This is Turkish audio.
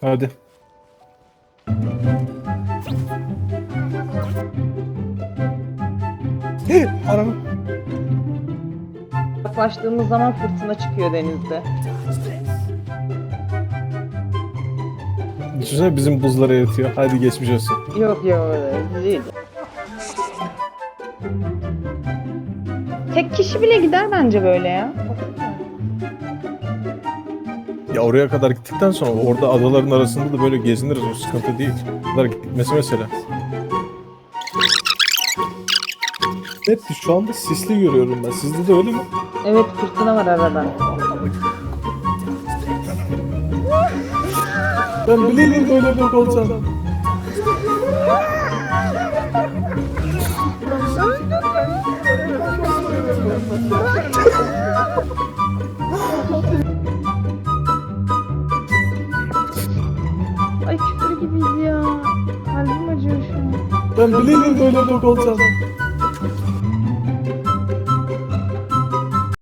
Hadi. Anam. Yaklaştığımız zaman fırtına çıkıyor denizde. Düşünsene bizim buzlara yatıyor. Hadi geçmiş olsun. Yok yok öyle değil. Tek kişi bile gider bence böyle ya. Ya oraya kadar gittikten sonra orada adaların arasında da böyle geziniriz. O sıkıntı değil. O kadar gitmesi mesele. Net şu anda sisli görüyorum ben. Sizde de öyle mi? Evet fırtına var arada. Ben bileyim böyle bok olacağım. Gibiyiz ya. Kalbim acıyor şu an. Ben bileyim böyle bok olacağım.